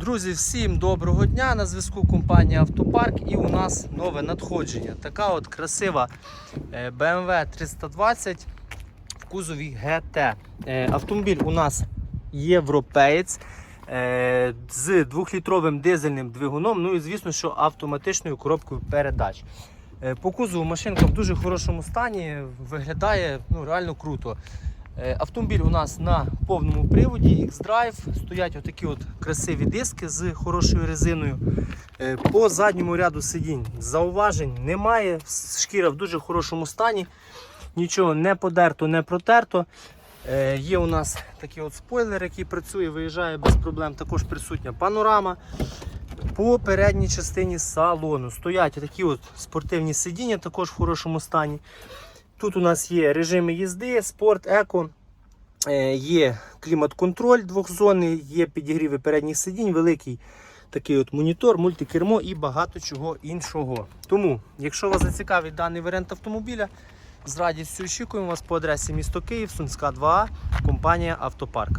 Друзі, всім доброго дня! На зв'язку компанія Автопарк і у нас нове надходження. Така от красива е, BMW 320 в кузові GT. Е, Автомобіль у нас європеєць е, з 2-літровим дизельним двигуном, ну і звісно, що автоматичною коробкою передач. По кузову машинка в дуже хорошому стані, виглядає ну, реально круто. Е, Автомобіль у нас на повному приводі X-Drive. Стоять отакі от красиві диски з хорошою резиною. Е, По задньому ряду сидінь зауважень немає. Шкіра в дуже хорошому стані. Нічого не подерто, не протерто. Е, Є у нас такий от спойлер, який працює, виїжджає без проблем. Також присутня панорама. По передній частині салону стоять такі от спортивні сидіння, також в хорошому стані. Тут у нас є режими їзди, спорт, еко, е, є клімат-контроль двохзонний, є підігріви передніх сидінь, великий такий от монітор, мультикермо і багато чого іншого. Тому, якщо вас зацікавить даний варіант автомобіля, з радістю очікуємо вас по адресі місто Київ, Сумська 2А, компанія Автопарк.